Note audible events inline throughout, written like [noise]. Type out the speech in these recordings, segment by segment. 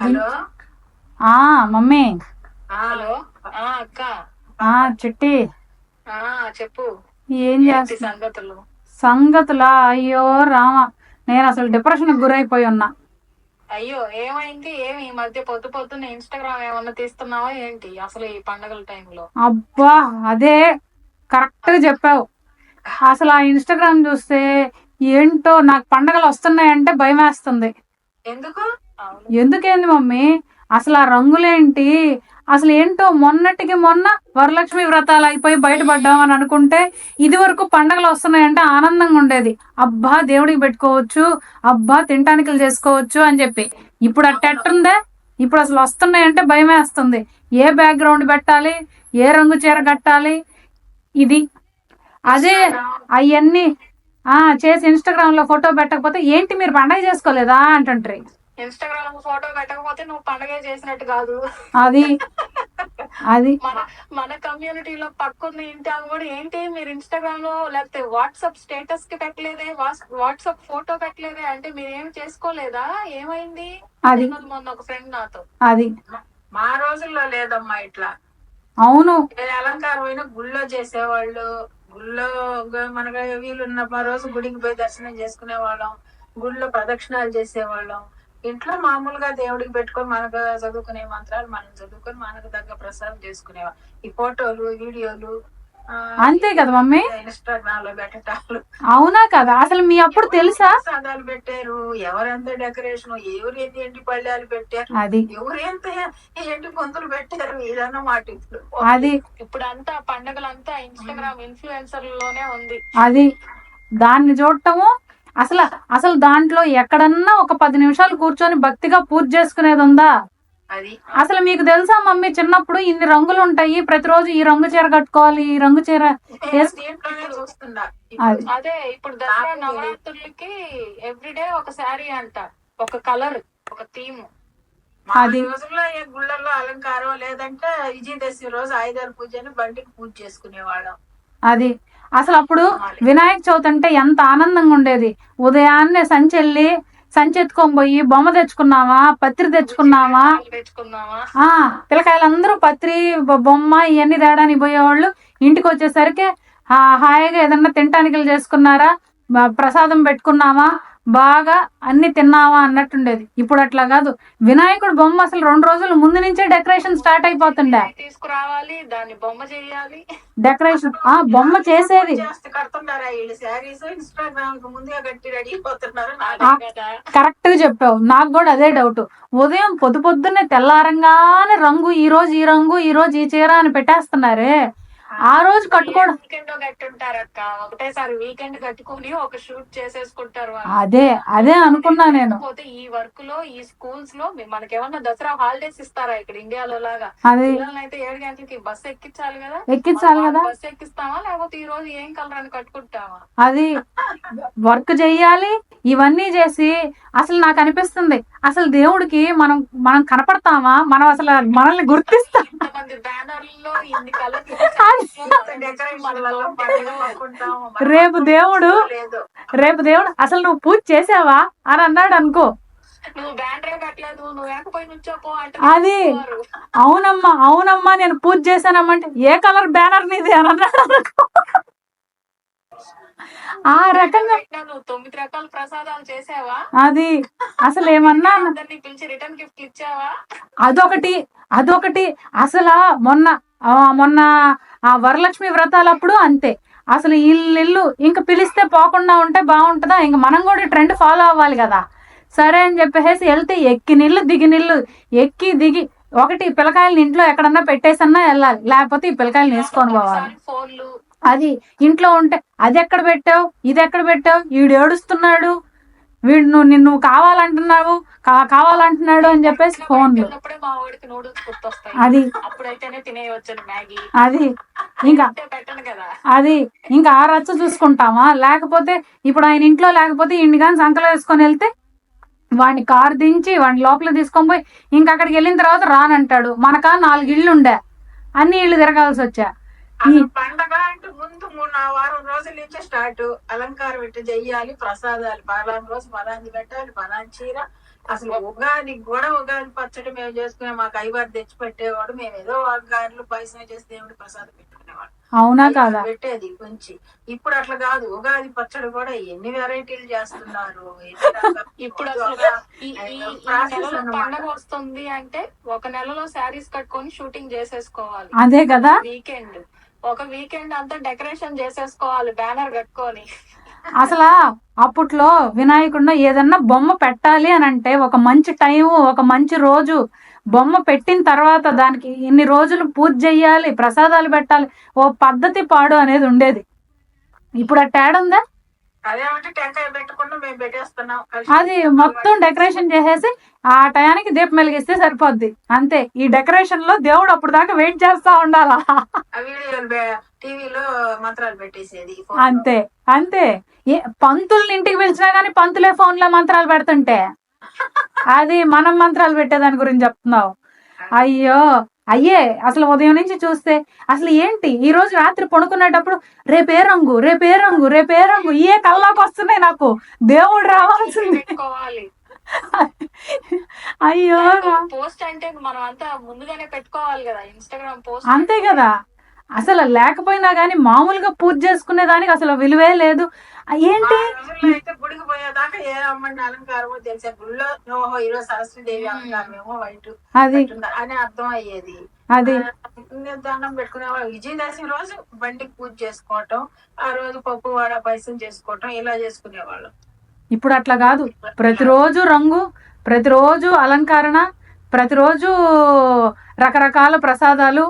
Hello? ఆ mummy. Hello? ఆ అక్క. ఆ చిట్టి. ఆ చెప్పు. ఏం ఏంటి చేస్తా? సంగతులు? సంగతులా? అయ్యో రామ. నేను అసలు డిప్రెషన్ గురైపోయి ఉన్నా. అయ్యో ఏమైంది? ఏమి? ఈ మధ్య పొద్దు పొద్దున్న ఇన్స్టాగ్రామ్ ఏమన్నా తీస్తున్నావా ఏంటి? అసలు ఈ పండగల టైంలో. అబ్బా అదే కరెక్ట్గా చెప్పావు. అసలు ఆ ఇన్స్టాగ్రామ్ చూస్తే ఏంటో నాకు పండగలు వస్తున్నాయంటే భయం వేస్తుంది ఎందుకు? ఎందుకేంది మమ్మీ? అసలు ఆ రంగులేంటి? అసలు ఏంటో మొన్నటికి మొన్న వరలక్ష్మి వ్రతాలు అయిపోయి బయటపడ్డాం అని అనుకుంటే ఇది వరకు పండగలు వస్తున్నాయంటే ఆనందంగా ఉండేది. అబ్బా దేవుడికి పెట్టుకోవచ్చు. అబ్బా తినటానికలు చేసుకోవచ్చు అని చెప్పి. ఇప్పుడు ఆ టెట్ ఉందే? ఇప్పుడు అసలు వస్తున్నాయంటే భయం వేస్తుంది ఏ బ్యాక్గ్రౌండ్ పెట్టాలి? ఏ రంగు చీర కట్టాలి? ఇది. అదే అవన్నీ ఆ చేసి ఇన్స్టాగ్రామ్లో ఫోటో పెట్టకపోతే ఏంటి మీరు పండగ చేసుకోలేదా అంటుంటారు ఇన్స్టాగ్రామ్ ఫోటో పెట్టకపోతే నువ్వు పండగే చేసినట్టు కాదు. అది. అది. మన మన కమ్యూనిటీలో పక్కన్న ఇంటి ఆమె కూడా ఏంటి? మీరు ఇన్స్టాగ్రామ్లో లేకపోతే వాట్సాప్ స్టేటస్కి పెట్టలేదే వాట్సాప్ ఫోటో పెట్టలేదే అంటే మీరు ఏం చేసుకోలేదా? ఏమైంది? అది. మొన్న ఒక ఫ్రెండ్ నాతో. అది. మా రోజుల్లో లేదమ్మా ఇట్లా. అవును. ఏ అలంకారం అయినా గుళ్ళో చేసేవాళ్ళు గుళ్ళో మనకు వీలు ఉన్న మా రోజు గుడికి పోయి దర్శనం చేసుకునే వాళ్ళం గుళ్ళో ప్రదక్షిణాలు చేసేవాళ్ళం. ఇంట్లో మామూలుగా దేవుడికి పెట్టుకొని మనకు చదువుకునే మంత్రాలు మనం చదువుకొని మనకు తగ్గ ప్రసాదం చేసుకునేవా. ఈ ఫోటోలు వీడియోలు అంతే కదా మమ్మీ? ఇన్స్టాగ్రామ్లో పెట్టటాలు. అవునా కదా? అసలు మీ అప్పుడు తెలుసా? ప్రసాదాలు పెట్టారు? ఎవరెంత డెకరేషన్? ఎవరు ఎన్ని ఎండి పళ్ళాలు పెట్టారు? అది. ఎవరు ఎంత ఎండి పొంతులు పెట్టారు? ఇదన్నమాట ఇప్పుడు. అది. ఇప్పుడు అంతా పండగలంతా ఇన్స్టాగ్రామ్ ఇన్ఫ్లుయెన్సర్లోనే ఉంది. అది. దాన్ని చూడటము అసలు అసలు దాంట్లో ఎక్కడన్నా ఒక పది నిమిషాలు కూర్చొని భక్తిగా పూజ చేసుకునేది ఉందా? అది. అసలు మీకు తెలుసా మమ్మీ చిన్నప్పుడు ఇన్ని రంగులు ఉంటాయి ప్రతిరోజు ఈ రంగు చీర కట్టుకోవాలి ఈ రంగు చీర అది. ఇప్పుడు దసరా నవరాత్రులకి ఎవ్రీడే ఒక శారీ అంట ఒక కలర్ ఒక థీమ్. అది. రోజుల్లో ఏ గుళ్ళల్లో అలంకారం లేదంటే విజయదశమి రోజు ఆయుధాల పూజని బండికి పూజ చేసుకునేవాళ్ళం. అది. అసలు అప్పుడు వినాయక చవితి అంటే ఎంత ఆనందంగా ఉండేది. ఉదయాన్నే సంచెల్లి సంచెత్తుకొని పోయి బొమ్మ తెచ్చుకున్నావా పత్రి తెచ్చుకున్నావా? ఆ పిల్లకాయలందరూ పత్రి బొమ్మ ఇవన్నీ తేడానికి పోయేవాళ్ళు. ఇంటికి వచ్చేసరికి ఆ, హాయిగా ఏదన్నా తినటానికి చేసుకున్నారా ప్రసాదం పెట్టుకున్నామా బాగా అన్ని తిన్నావా అన్నట్టుండేది ఇప్పుడు అట్లా కాదు. వినాయకుడు బొమ్మ అసలు రెండు రోజుల ముందు నుంచే డెకరేషన్ స్టార్ట్ అయిపోతుండే. తీసుకురావాలి దాన్ని బొమ్మ చేయాలి. డెకరేషన్. ఆ బొమ్మ చేసేది. కరెక్ట్గా చెప్పావు. నాకు కూడా అదే డౌట్. ఉదయం పొద్దు పొద్దున్నే తెల్లారంగానే రంగు ఈ రోజు ఈ రంగు ఈ రోజు ఈ చీర అని పెట్టేస్తున్నారే. ఆ రోజు కట్టుకోవడం. వీకెండ్ కట్టుంటారు అక్క ఒకటేసారి వీకెండ్ కట్టుకుని ఒక షూట్ చేసేసుకుంటారు. అదే అదే అనుకున్నా నేను. కాకపోతే ఈ వర్క్లో ఈ స్కూల్స్లో మనకేమన్నా దసరా హాలిడేస్ ఇస్తారా ఇక్కడ ఇండియాలో లాగా? పిల్లల్ని అయితే ఏడు గంటలకి బస్ ఎక్కించాలి కదా? ఎక్కించాలి కదా? బస్ ఎక్కిస్తామా? లేకపోతే ఈ రోజు ఏం కలర్ అని కట్టుకుంటామా? అది వర్క్ చెయ్యాలి ఇవన్నీ చేసి అసలు నాకు అనిపిస్తుంది అసలు దేవుడికి మనం మనం కనపడతామా? మనం అసలు మనల్ని గుర్తిస్తాం ఇంతమంది బ్యానర్లలో ఇన్ని కలర్ [laughs] రేపు దేవుడు రేపు దేవుడు అసలు నువ్వు పూజ చేసావా అని అన్నాడు అనుకో. అది అవునమ్మా అవునమ్మా నేను పూజ చేశానమ్మా అంటే ఏ కలర్ బ్యానర్ నీది అని అన్నాడు అనుకో. ఆ రకంగా తొమ్మిది రకాల ప్రసాదాలు చేసావా? అది అసలు ఏమన్నా [laughs] పిలిచి రిటర్న్ గిఫ్ట్ ఇచ్చావా? అదొకటి అదొకటి. అసలు మొన్న మొన్న ఆ వరలక్ష్మి వ్రతాలప్పుడు అంతే. అసలు ఇల్లు ఇంక పిలిస్తే పోకుండా ఉంటే బాగుంటుందా? ఇంక మనం కూడా ట్రెండ్ ఫాలో అవ్వాలి కదా. సరే అని చెప్పేసి వెళ్తే ఎక్కి నిల్లు దిగి నిల్లు. ఎక్కి దిగి ఒకటి పిల్లకాయలని ఇంట్లో ఎక్కడన్నా పెట్టేసన్నా వెళ్ళాలి. లేకపోతే ఈ పిల్లకాయలు వేసుకొని పోవాలి. అది ఇంట్లో ఉంటే అది ఎక్కడ పెట్టావు? ఇది ఎక్కడ పెట్టావు? వీడు ఏడుస్తున్నాడు. వీడు నువ్వు నిన్ను కావాలంటున్నావు కావాలంటున్నాడు అని చెప్పేసి గుర్తొస్తాయి. అది. అది. ఇంకా అది. ఇంకా ఆ రచ్చ చూసుకుంటామా? లేకపోతే ఇప్పుడు ఆయన ఇంట్లో లేకపోతే ఇంటి కానీ సంకలో వేసుకొని వెళ్తే వాడిని కారు దించి వాడిని లోపల తీసుకొని పోయి ఇంకా అక్కడికి వెళ్ళిన తర్వాత రానంటాడు. మనకా నాలుగు ఇళ్ళు ఉండే అన్ని ఇళ్ళు తిరగాల్సి వచ్చా? అసలు పండగ అంటే ముందు మూడు నా వారం రోజుల నుంచే స్టార్ట్ అలంకారం ఇట్లా చెయ్యాలి ప్రసాదాలు పలానా రోజు పలాంది పెట్టాలి పలానా చీర. అసలు ఉగాది కూడా ఉగాది పచ్చడి మేము చేసుకునే మాకు ఐవారు తెచ్చి పెట్టేవాడు మేము ఏదో గారెలు పాయసం చేసి దేవుడి ప్రసాదం పెట్టుకునేవాడు. అవునా కాదా? పెట్టేది కొంచెం ఇప్పుడు అట్లా కాదు. ఉగాది పచ్చడి కూడా ఎన్ని వెరైటీలు చేస్తున్నారు? ఇప్పుడు. పండగ వస్తుంది అంటే ఒక నెలలో శారీస్ కట్టుకొని షూటింగ్ చేసేసుకోవాలి. అదే కదా? వీకెండ్. ఒక వీకెండ్ అంతా డెకరేషన్ చేసేసుకోవాలి బ్యానర్ కట్టుకొని. అసలు అప్పట్లో వినాయకుడిన ఏదన్నా బొమ్మ పెట్టాలి అని అంటే ఒక మంచి టైం ఒక మంచి రోజు బొమ్మ పెట్టిన తర్వాత దానికి ఇన్ని రోజులు పూజ చెయ్యాలి ప్రసాదాలు పెట్టాలి ఓ పద్ధతి పాడు అనేది ఉండేది. ఇప్పుడు ఆ తేడా ఉందా? అది మొత్తం డెకరేషన్ చేసేసి ఆ టయానికి దీపం వెలిగిస్తే సరిపోద్ది. అంతే. ఈ డెకరేషన్లో దేవుడు అప్పుడు దాకా వెయిట్ చేస్తా ఉండాలా. అంతే. అంతే. ఏ పంతుల్ని ఇంటికి పిలిచినా గానీ పంతులే ఫోన్లో మంత్రాలు పెడుతుంటే. అది మనం మంత్రాలు పెట్టేదాని గురించి చెప్తున్నావు. అయ్యో. అయ్యే అసలు ఉదయం నుంచి చూస్తే అసలు ఏంటి? ఈ రోజు రాత్రి పడుకునేటప్పుడు రేపే రంగు రేపే రంగు రేపే రంగు ఏ కల్లాకి వస్తున్నాయి నాకు. దేవుడు రావాల్సింది. అయ్యో. పోస్ట్ అంటే మనం అంతా ముందుగానే పెట్టుకోవాలి కదా ఇన్స్టాగ్రామ్ పోస్ట్. అంతే కదా. అసలు లేకపోయినా గానీ మామూలుగా పూజ చేసుకునే దానికి అసలు విలువే లేదు. ఏంటి? గుడికి పోయేదాకా ఏ అమ్మని అలంకారమో తెలిసే గుడిలో ఓహో ఈరోజు సరస్వతిదేవి అలంకారం ఏమో వైట్ అది. అని అర్థం అయ్యేది అది దండం పెట్టుకునేవాళ్ళు విజయదశమి రోజు బండికి పూజ చేసుకోవటం ఆ రోజు పప్పు వాడ పాయసం చేసుకోవటం ఇలా చేసుకునేవాళ్ళం ఇప్పుడు అట్లా కాదు. ప్రతిరోజు రంగు ప్రతిరోజు అలంకరణ ప్రతిరోజు రకరకాల ప్రసాదాలు.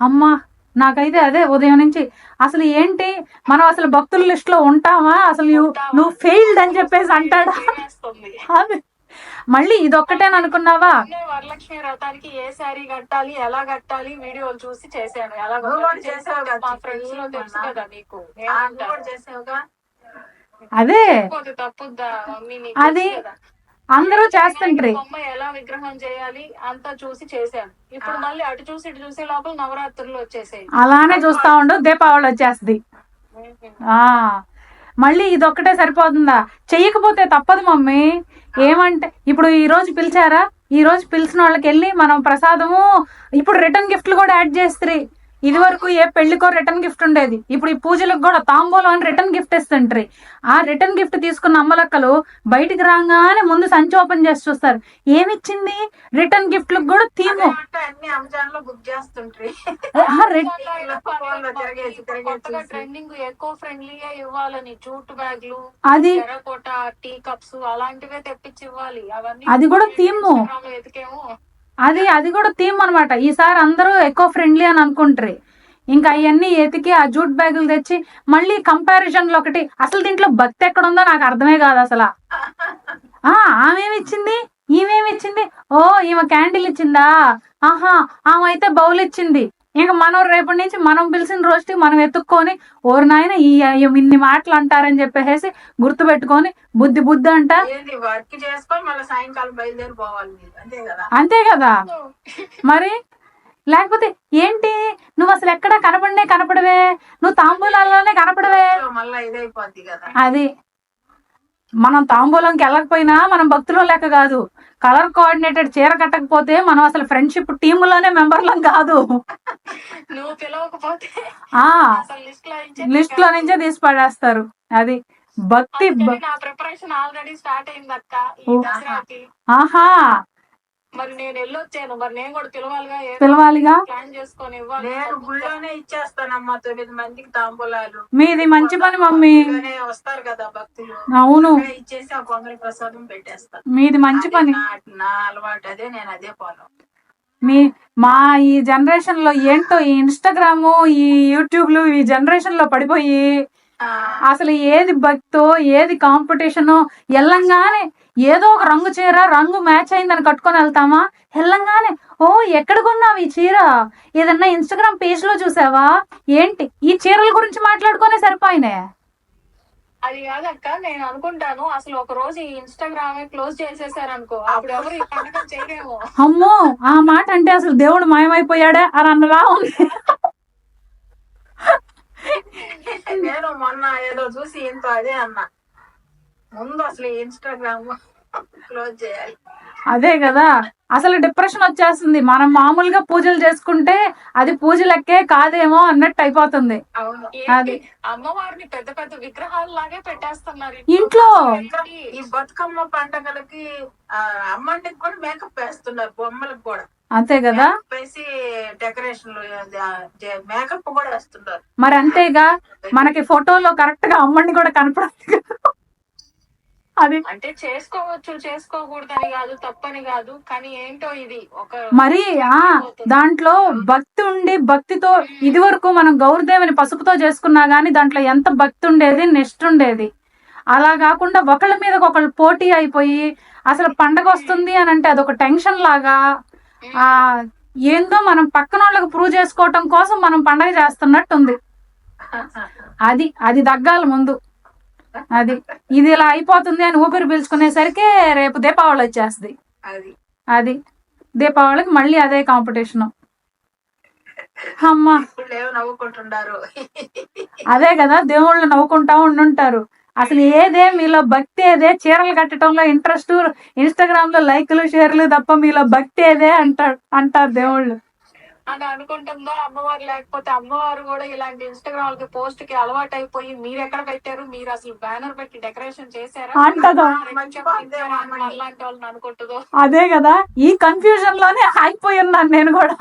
అమ్మా నాకైతే అదే ఉదయం నుంచి అసలు ఏంటి మనం అసలు భక్తుల లిస్ట్లో ఉంటామా? అసలు నువ్వు నువ్వు ఫెయిల్డ్ అని చెప్పేసి అంటాడా. మళ్ళీ ఇదొక్కటేని అనుకున్నావా? వరలక్ష్మి వ్రతానికి ఏ శారీ కట్టాలి ఎలా కట్టాలి వీడియోలు చూసి చేశాను. ఎలా నువ్వు కూడా కట్టాలి చేసావు కదా మా చిట్టి, ఫ్రెండ్స్లో తెలుసు మొన్న. కదా మీకు. అదే. అది. అందరూ చేస్తుంటారు. బొమ్మ ఎలా విగ్రహం చేయాలి అంతా చూసి చేశాను ఇప్పుడు మళ్ళీ అటు చూసి ఇటు చూసే లోపల నవరాత్రులు వచ్చేసాయి. అలానే చూస్తా ఉండు దీపావళి వచ్చేస్తుంది. ఆ. మళ్ళీ ఇదొక్కటే సరిపోతుందా? చెయ్యకపోతే తప్పదు మమ్మీ. ఏమంటే ఇప్పుడు ఈ రోజు పిలిచారా? ఈ రోజు పిలిచిన వాళ్ళకి వెళ్ళి మనం ప్రసాదము ఇప్పుడు రిటర్న్ గిఫ్ట్లు కూడా యాడ్ చేస్తారు. ఇది వరకు ఏ పెళ్ళికో రిటర్న్ గిఫ్ట్ ఉండేది. ఇప్పుడు ఈ పూజలకు కూడా తాంబూలం అని రిటర్న్ గిఫ్ట్ ఇస్తుంటారు ఆ రిటర్న్ గిఫ్ట్ తీసుకున్న అమ్మలక్కలు బయటికి రాగానే ముందు సంచి ఓపెన్ చేసి చూస్తారు. ఏమిచ్చింది? రిటర్న్ గిఫ్ట్లకు కూడా థీము. అంటే అన్ని అంశాల్లో బుక్ చేస్తుంటారు ట్రెండింగ్ ఎకో ఫ్రెండ్లీ ఇవ్వాలని జూట్ బ్యాగ్లు అది టీ కప్స్ అలాంటివే తెప్పించి ఇవ్వాలి. అవన్నీ అది కూడా ఎతికేమో అది అది కూడా థీమ్ అనమాట ఈసారి అందరూ ఎక్కువ ఫ్రెండ్లీ అని అనుకుంటారు. ఇంకా అవన్నీ ఎతికి ఆ జూట్ బ్యాగులు తెచ్చి మళ్ళీ కంపారిజన్లు ఒకటి అసలు దీంట్లో భక్తి ఎక్కడ ఉందో నాకు అర్థమే కాదు అసలు. ఆ ఈమెమిచ్చింది? ఓ ఈమె క్యాండిల్ ఇచ్చిందా? ఆహా ఆమె అయితే బౌల్ ఇచ్చింది. ఇంకా మనం రేపటి నుంచి మనం పిలిచిన రోజుకి మనం ఎత్తుక్కొని ఓరు నాయన ఈ ఇన్ని మాటలు అంటారని చెప్పేసి గుర్తు పెట్టుకొని బుద్ధి బుద్ధి అంట. వర్క్ చేసుకొని మళ్ళీ సాయంకాలం బయలుదేరి పోవాలి అంతే కదా? అంతే కదా? మరి? లేకపోతే ఏంటి? నువ్వు అసలు ఎక్కడ కనపడనే కనపడవే? నువ్వు తాంబూలాల్లోనే కనపడవే? మళ్ళీ ఇదైపోద్ది కదా? అది. మనం తాంబూలంకి వెళ్ళకపోయినా మనం భక్తులు లెక్క కాదు. కలర్ కోఆర్డినేటెడ్ చీర కట్టకపోతే మనం అసలు ఫ్రెండ్షిప్ టీములోనే మెంబర్లం కాదు. నువ్వు పిలవకపోతే లిస్ట్లో నుంచి తీసి పడేస్తారు అది భక్తి ఆహా. మరి నేను వెళ్ళొచ్చాను. మరి నేను కూడా పిలవాలిగా పిలవాలిగా? ప్లాన్ చేసుకొని ఇవ్వాలి. నేను గుళ్ళోనే ఇచ్చేస్తానమ్మా తొమ్మిది మందికి తాంబూలాలు. మీది మంచి పని మమ్మీ. వస్తారు కదా భక్తులు. అవును. ఇచ్చేసి ఆ పొంగల్ ప్రసాదం పెట్టేస్తా. మీది మంచి పని. నా- అలవాటు. అదే నేను అదే ఫాలో. మీ మా ఈ జనరేషన్లో ఏంటో ఈ ఇన్స్టాగ్రామ్ ఈ యూట్యూబ్లు ఈ జనరేషన్లో పడిపోయి అసలు ఏది భక్తో ఏది కాంపిటీషను ఎల్లంగానే ఏదో ఒక రంగు చీర రంగు మ్యాచ్ అయిందని కట్టుకొని వెళ్తామా? ఎల్లంగానే. ఓ ఎక్కడ కొన్నావు ఈ చీర? ఏదన్నా ఇన్స్టాగ్రామ్ పేజ్లో చూసావా? ఏంటి? ఈ చీరల గురించి మాట్లాడుకునే సరిపోయినే. అది కాదక్క నేను అనుకుంటాను. అసలు ఒక రోజు ఈ ఇన్స్టాగ్రామ్ క్లోజ్ చేసేసారు అనుకో అప్పుడు ఎవరు ఈ పండుగ చేయరేమో. అమ్మో ఆ మాట అంటే అసలు దేవుడు మాయమైపోయాడే? అని అన్నలా ఉంది. నేను మొన్న ఏదో చూసి ఇంత అదే అన్నా. ముందు అసలు ఇన్స్టాగ్రామ్ క్లోజ్ చేయాలి. అదే కదా అసలు డిప్రెషన్ వచ్చేస్తుంది. మనం మామూలుగా పూజలు చేసుకుంటే అది పూజ లెక్కే కాదేమో అన్నట్టు అయిపోతుంది. అవును. అది. అమ్మవారిని పెద్ద పెద్ద విగ్రహాలు లాగే పెట్టేస్తున్నారు ఇంట్లో. ఈ బతుకమ్మ పండగలకి అమ్మంటికి కూడా మేకప్ వేస్తున్నారు బొమ్మలకు కూడా. అంతే కదా? మేకప్ కూడా వేస్తున్నారు. మరి అంతేగా మనకి ఫోటోలో కరెక్ట్గా అమ్మని కూడా కనపడదు. అది అంటే చేసుకోవచ్చు చేసుకోకూడదని కాదు తప్పని కాదు కానీ ఏంటో ఇది ఒక మరి ఆ దాంట్లో భక్తి ఉండి భక్తితో ఇది వరకు మనం గౌరదేవుని పసుపుతో చేసుకున్నా గానీ దాంట్లో ఎంత భక్తి ఉండేది నిష్ఠ ఉండేది. అలా కాకుండా ఒకళ్ళ మీద ఒకళ్ళు పోటీ అయిపోయి అసలు పండగ వస్తుంది అని అంటే అదొక టెన్షన్ లాగా ఆ ఏందో మనం పక్కన వాళ్ళకి ప్రూవ్ చేసుకోవటం కోసం మనం పండగ చేస్తున్నట్టు ఉంది అది అది తగ్గాలి ముందు. అది ఇది ఇలా అయిపోతుంది అని ఊపిరి పీల్చుకునేసరికి రేపు దీపావళి వచ్చేస్తుంది. అది. అది దీపావళికి మళ్ళీ అదే కాంపిటీషన్. అమ్మా. అదే కదా దేవుళ్ళు నవ్వుకుంటా ఉండుంటారు. అసలు ఏదే మీలో భక్తి ఏదే? చీరలు కట్టడంలో ఇంట్రెస్ట్ ఇన్స్టాగ్రామ్లో లైక్లు షేర్లు తప్ప మీలో భక్తి ఏదే అంటారు అంటారు దేవుళ్ళు. అని అనుకుంటుందో అమ్మవారు లేకపోతే అమ్మవారు కూడా ఇలాంటి ఇన్స్టాగ్రామ్కి పోస్ట్కి అలవాటు అయిపోయి మీరు ఎక్కడ పెట్టారు మీరు అసలు బ్యానర్ పెట్టి డెకరేషన్ చేశారా? అలాంటి వాళ్ళని అనుకుంటుందో? అదే కదా ఈ కన్ఫ్యూజన్లోనే ఆగిపోయి ఉన్నాను నేను కూడా.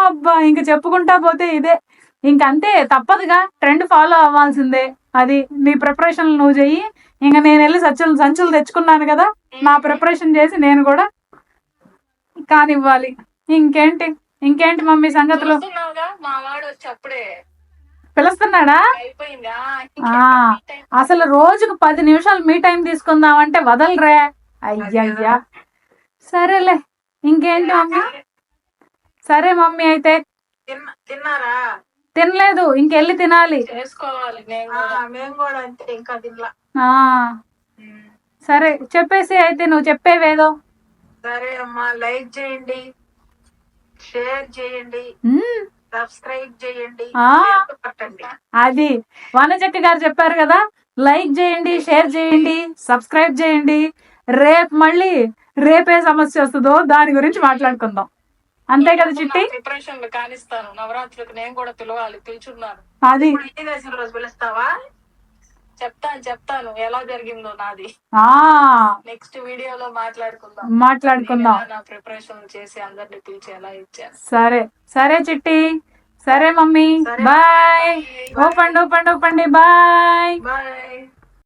అబ్బా ఇంక చెప్పుకుంటా పోతే ఇదే. ఇంకంతే తప్పదుగా. ట్రెండ్ ఫాలో అవ్వాల్సిందే. అది నీ ప్రిపరేషన్ నువ్వు చెయ్యి. ఇంక నేను వెళ్ళి సచ్చులు సంచులు తెచ్చుకున్నాను కదా నా ప్రిపరేషన్ చేసి నేను కూడా కానివ్వాలి. ఇంకేంటి? ఇంకేంటి మమ్మీ సంగతులు? పిలుస్తున్నాడా? అసలు రోజుకు పది నిమిషాలు మీ టైం తీసుకుందామంటే వదలరే. అయ్యయ్యా. సరేలే. ఇంకేంటి మమ్మీ? సరే మమ్మీ అయితే. తిన్న తిన్నారా? తినలేదు ఇంకెళ్ళి తినాలి. చేసుకోవాలి నేను ఆ, కూడా. మేము కూడా అంతే ఇంకా తినలా. ఆ. సరే చెప్పేసి అయితే నువ్వు చెప్పేవేదో. సరే అమ్మా లైక్ చేయండి షేర్ చేయండి సబ్స్క్రైబ్ చేయండి అది వనచక్క గారు చెప్పారు కదా లైక్ చేయండి షేర్ చేయండి సబ్స్క్రైబ్ చేయండి. రేపు మళ్ళీ రేపే సమస్య వస్తుందో దాని గురించి మాట్లాడుకుందాం. అంతే కదా చిట్టి? ప్రిపరేషన్ కానిస్తాను. నవరాత్రికి నేను కూడా పిలవాలి పిలుచున్నాను అది. రోజు పిలుస్తావా? చెప్తాను చెప్తాను. ఎలా జరిగిందో నాది. ఆ. నెక్స్ట్ వీడియోలో మాట్లాడుకుందాం. మాట్లాడుకుందాం. నా ప్రిపరేషన్ చేసి అందరిని పిలిచి ఎలా ఇచ్చాను. సరే. సరే చిట్టి. సరే మమ్మీ. బాయ్ ఓపండి ఓపండి ఓపండి బాయ్ బాయ్